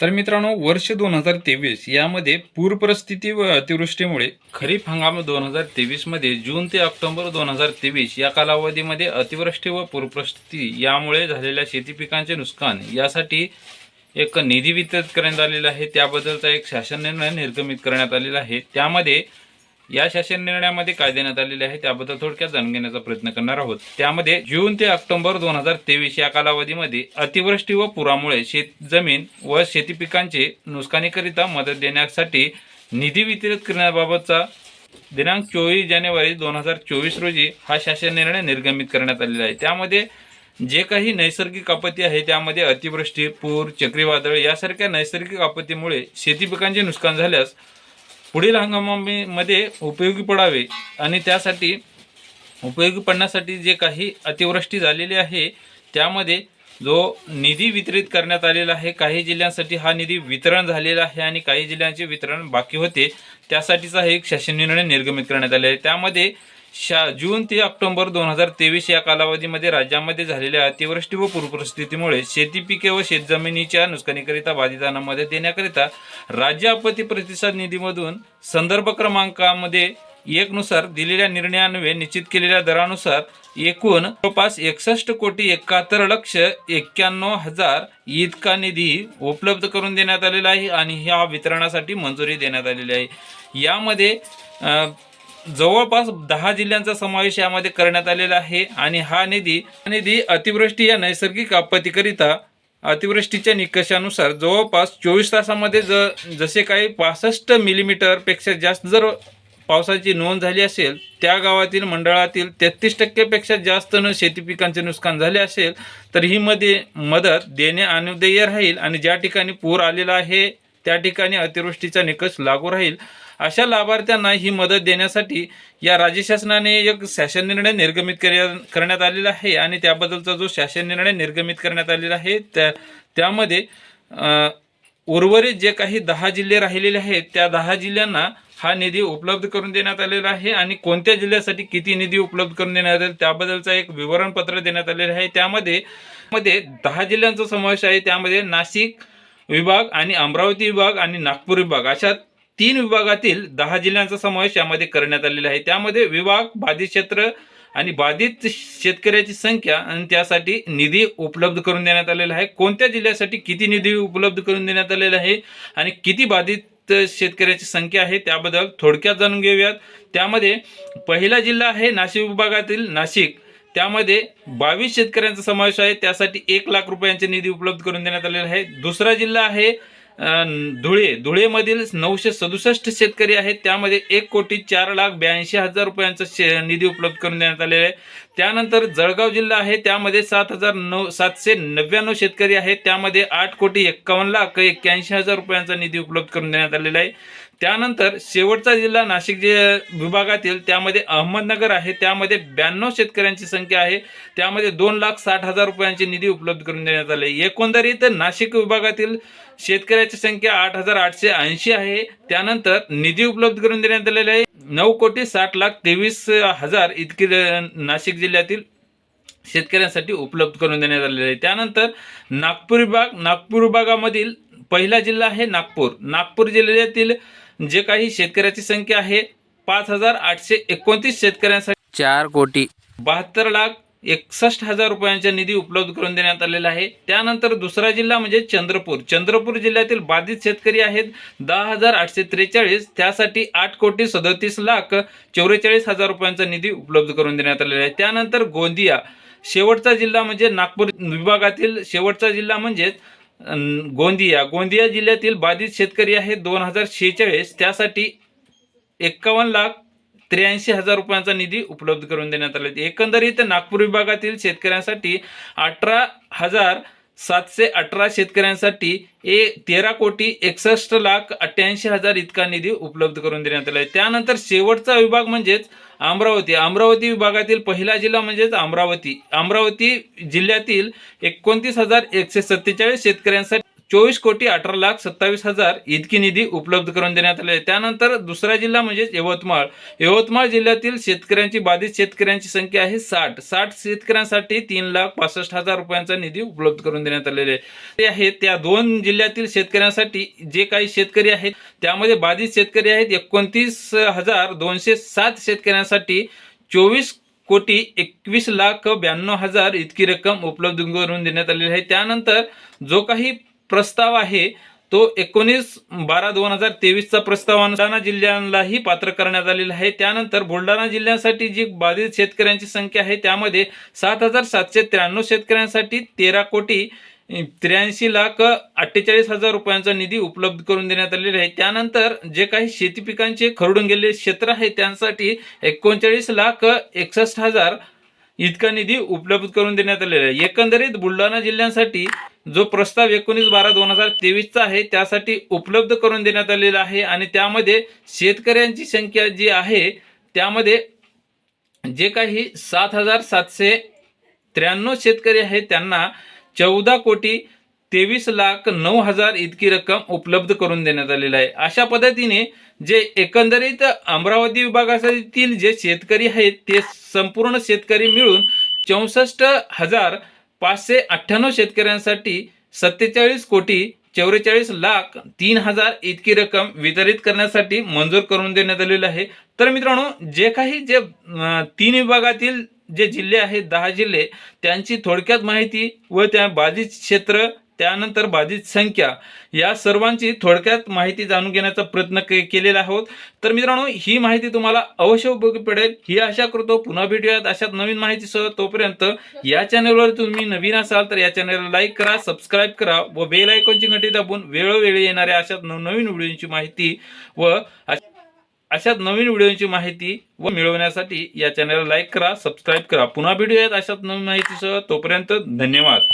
तर मित्रांनो वर्ष दोन हजार तेवीस यामध्ये पूर परिस्थिती व अतिवृष्टीमुळे खरीप हंगाम दोन हजार तेवीसमध्ये जून ते ऑक्टोबर दोन हजार तेवीस या कालावधीमध्ये अतिवृष्टी व पूरपरिस्थिती यामुळे झालेल्या शेती पिकांचे नुकसान यासाठी एक निधी वितरित करण्यात आलेला आहे. त्याबद्दलचा एक शासन निर्णय निर्गमित करण्यात आलेला आहे. त्यामध्ये या शासन निर्णयामध्ये काय देण्यात आलेले आहे त्याबद्दल थोडक्यात जाणून घेण्याचा प्रयत्न करणार आहोत. त्यामध्ये जून ते ऑक्टोबर दोन हजार तेवीस या कालावधीमध्ये अतिवृष्टी व पुरामुळे शेत जमीन व शेती पिकांचे नुकसानीकरिता मदत देण्यासाठी निधी वितरित करण्याबाबतचा दिनांक चोवीस जानेवारी दोन हजार चोवीस रोजी हा शासन निर्णय निर्गमित करण्यात आलेला आहे. त्यामध्ये जे काही नैसर्गिक आपत्ती आहे त्यामध्ये अतिवृष्टी पूर चक्रीवादळ यासारख्या नैसर्गिक आपत्तीमुळे शेती पिकांचे नुकसान झाल्यास पुढील हंगामामध्ये उपयोगी पडावे आणि त्यासाठी उपयोगी पडण्यासाठी जे काही अतिवृष्टी झालेली आहे त्यामध्ये जो निधी वितरित करण्यात आलेला आहे काही जिल्ह्यांसाठी हा निधी वितरण झालेला आहे आणि काही जिल्ह्यांचे वितरण बाकी होते त्यासाठीचा हे एक शासन निर्णय निर्गमित करण्यात आले आहे. त्यामध्ये शा जून ते ऑक्टोबर दोन हजार तेवीस या कालावधीमध्ये राज्यामध्ये झालेल्या अतिवृष्टी व पूरपरिस्थितीमुळे शेती पिके व शेतजमिनीच्या नुकसानीकरिता बाधितांना मदत देण्याकरिता राज्य आपत्ती प्रतिसाद निधीमधून संदर्भ क्रमांकामध्ये एकनुसार दिलेल्या निर्णयान्वये निश्चित केलेल्या दरानुसार एकूण जवळपास एकसष्ट कोटी एकाहत्तर लक्ष एक्क्याण्णव हजार इतका निधी उपलब्ध करून देण्यात आलेला आहे आणि ह्या वितरणासाठी मंजुरी देण्यात आलेली आहे. यामध्ये जवळपास दहा जिल्ह्यांचा समावेश यामध्ये करण्यात आलेला आहे आणि हा निधी निधी अतिवृष्टी या नैसर्गिक आपत्तीकरिता अतिवृष्टीच्या निकषानुसार जवळपास चोवीस तासामध्ये ज जसे काही पासष्ट मिलीमीटरपेक्षा जास्त जर पावसाची नोंद झाली असेल त्या गावातील मंडळातील तेहतीस टक्केपेक्षा जास्त न शेती पिकांचे नुकसान झाले असेल तर ही मध्ये मदत देणे अनुदेय राहील आणि ज्या ठिकाणी पूर आलेला आहे त्या ठिकाणी अतिवृष्टीचा निकष लागू राहील. अशा लाभार्थ्यांना ही मदत देण्यासाठी या राज्य शासनाने एक शासन निर्णय निर्गमित करण्यात आलेला आहे आणि त्याबद्दलचा जो शासन निर्णय निर्गमित करण्यात आलेला आहे त्या त्यामध्ये उर्वरित जे काही दहा जिल्हे राहिलेले आहेत त्या दहा जिल्ह्यांना हा निधी उपलब्ध करून देण्यात आलेला आहे आणि कोणत्या जिल्ह्यासाठी किती निधी उपलब्ध करून देण्यात आले त्याबद्दलचा एक विवरणपत्र देण्यात आलेलं आहे. त्यामध्ये मध्ये दहा जिल्ह्यांचा समावेश आहे. त्यामध्ये नाशिक विभाग आणि अमरावती विभाग आणि नागपूर विभाग अशा तीन विभागातील दहा जिल्ह्यांचा समावेश यामध्ये करण्यात आलेला आहे. त्यामध्ये विभाग बाधित क्षेत्र आणि बाधित शेतकऱ्याची संख्या आणि त्यासाठी निधी उपलब्ध करून देण्यात आलेला आहे. कोणत्या जिल्ह्यासाठी किती निधी उपलब्ध करून देण्यात आलेला आहे आणि किती बाधित शेतकऱ्याची संख्या आहे त्याबद्दल थोडक्यात जाणून घेऊयात. त्यामध्ये पहिला जिल्हा आहे नाशिक विभागातील नाशिक. त्यामध्ये बावीस शेतकऱ्यांचा समावेश आहे. त्यासाठी एक लाख रुपयांचे निधी उपलब्ध करून देण्यात आलेला आहे. दुसरा जिल्हा आहे धुळे. धुळेमधील नऊशे सदुसष्ट शेतकरी आहेत. त्यामध्ये एक कोटी चार लाख ब्याऐंशी हजार रुपयांचा शे निधी उपलब्ध करून देण्यात आलेला आहे. त्यानंतर जळगाव जिल्हा आहे त्यामध्ये सात हजार नऊ सातशे नव्याण्णव शेतकरी आहेत. त्यामध्ये आठ कोटी एक्कावन्न लाख एक्क्याऐंशी हजार रुपयांचा निधी उपलब्ध करून देण्यात आलेला आहे. त्यानंतर शेवटचा जिल्हा नाशिक जे विभागातील त्यामध्ये अहमदनगर आहे. त्यामध्ये ब्याण्णव शेतकऱ्यांची संख्या आहे. त्यामध्ये दोन लाख साठ हजार रुपयांची निधी उपलब्ध करून देण्यात आले एकंदरीत नाशिक विभागातील शेतकऱ्याची संख्या आठ हजार आठशे ऐंशी आहे. त्यानंतर निधी उपलब्ध करून देण्यात आलेला आहे. नऊ कोटी साठ लाख तेवीस हजार इतकी नाशिक जिल्ह्यातील शेतकऱ्यांसाठी उपलब्ध करून देण्यात आलेले आहे. त्यानंतर नागपूर विभाग नागपूर विभागामधील पहिला जिल्हा आहे नागपूर. नागपूर जिल्ह्यातील जे काही शेतकऱ्याची संख्या आहे पाच हजार आठशे एकोणतीस शेतकऱ्यांसाठी चार कोटी. बहात्तर लाख एकसष्ट हजार रुपयांचा निधी उपलब्ध करून देण्यात आलेला आहे. त्यानंतर दुसरा जिल्हा म्हणजे चंद्रपूर. चंद्रपूर जिल्ह्यातील बाधित शेतकरी आहेत दहा हजार आठशे त्रेचाळीस. त्यासाठी आठ कोटी सदतीस लाख चौवेचाळीस हजार रुपयांचा निधी उपलब्ध करून देण्यात आलेला आहे. त्यानंतर गोंदिया. शेवटचा जिल्हा म्हणजे नागपूर विभागातील शेवटचा जिल्हा म्हणजेच गोंदिया. गोंदिया जिल्ह्यातील बाधित शेतकरी आहेत दोन हजार शेहेचाळीस. त्यासाठी एक्कावन्न लाख त्र्याऐंशी हजार रुपयांचा निधी उपलब्ध करून देण्यात आला. आहे. एकंदरीत नागपूर विभागातील शेतकऱ्यांसाठी अठरा हजार सातशे अठरा शेतकऱ्यांसाठी ए तेरा कोटी एकसष्ट लाख अठ्ठ्याऐंशी हजार इतका निधी उपलब्ध करून देण्यात आला आहे. त्यानंतर शेवटचा विभाग म्हणजेच अमरावती. अमरावती विभागातील पहिला जिल्हा म्हणजेच अमरावती. अमरावती जिल्ह्यातील एकोणतीस हजार एकशे सत्तेचाळीस शेतकऱ्यांसाठी चोवीस कोटी अठरा लाख सत्तावीस हजार इतकी निधी उपलब्ध करून देण्यात आली आहे. त्यानंतर दुसरा जिल्हा म्हणजेच यवतमाळ. यवतमाळ जिल्ह्यातील शेतकऱ्यांची बाधित शेतकऱ्यांची संख्या आहे साठ. साठ शेतकऱ्यांसाठी तीन लाख पासष्ट हजार रुपयांचा निधी उपलब्ध करून देण्यात आलेले आहे. ते आहे त्या दोन जिल्ह्यातील शेतकऱ्यांसाठी जे काही शेतकरी आहेत त्यामध्ये बाधित शेतकरी आहेत एकोणतीस हजार दोनशे सात शेतकऱ्यांसाठी चोवीस कोटी एकवीस लाख ब्याण्णव हजार इतकी रक्कम उपलब्ध करून देण्यात आलेली आहे. त्यानंतर जो काही प्रस्ताव आहे. तो एकोणीस बारा दोन हजार तेवीसचा प्रस्ताव बुलढाणा जिल्ह्यालाही पात्र करण्यात आलेला आहे. त्यानंतर बुलढाणा जिल्ह्यासाठी जी बाधित शेतकऱ्यांची संख्या आहे त्यामध्ये सात हजार सातशे त्र्याण्णव शेतकऱ्यांसाठी तेरा कोटी त्र्याऐंशी लाख अठ्ठेचाळीस हजार रुपयांचा निधी उपलब्ध करून देण्यात आलेला आहे. त्यानंतर जे काही शेती पिकांचे खरडून गेलेले क्षेत्र आहे त्यांसाठी एकोणचाळीस लाख एकसष्ट हजार इतका निधी उपलब्ध करून देण्यात आलेला आहे. एकंदरीत बुलढाणा जिल्ह्यासाठी जो प्रस्ताव एकोणीस बारा दोन हजार तेवीसचा आहे त्यासाठी उपलब्ध करून देण्यात आलेला आहे आणि त्यामध्ये शेतकऱ्यांची संख्या जी आहे त्यामध्ये जे काही सात हजार सातशे त्र्याण्णव शेतकरी आहेत त्यांना चौदा कोटी तेवीस लाख नऊ हजार इतकी रक्कम उपलब्ध करून देण्यात आलेली आहे. अशा पद्धतीने जे एकंदरीत अमरावती विभागातील जे शेतकरी आहेत ते संपूर्ण शेतकरी मिळून चौसष्ट हजार पाचशे अठ्ठ्याण्णव शेतकऱ्यांसाठी सत्तेचाळीस कोटी चौवेचाळीस लाख तीन हजार इतकी रक्कम वितरित करण्यासाठी मंजूर करून देण्यात आलेलं आहे. तर मित्रांनो जे काही जे तीन विभागातील जे जिल्हे आहेत दहा जिल्हे त्यांची थोडक्यात माहिती व त्या बाधित क्षेत्र त्यानंतर बाधित संख्या या सर्वांची थोडक्यात माहिती जाणून घेण्याचा प्रयत्न के केलेला आहोत. तर मित्रांनो ही माहिती तुम्हाला अवश्य उपयोगी पडेल. ही आशा करतो पुन्हा भेटूयात अशात नवीन माहितीसह. तोपर्यंत या चॅनलवर तुम्ही नवीन असाल तर या चॅनलला लाईक करा सबस्क्राईब करा व बेल आयकॉनची घंटी दाबून वेळोवेळी येणाऱ्या अशात नवनवीन व्हिडिओची माहिती व अशात अशाच नवीन व्हिडिओची माहिती व मिळवण्यासाठी या चॅनलला लाईक करा सबस्क्राईब करा. पुन्हा भेटूयात अशाच नवीन माहितीसह. तोपर्यंत धन्यवाद.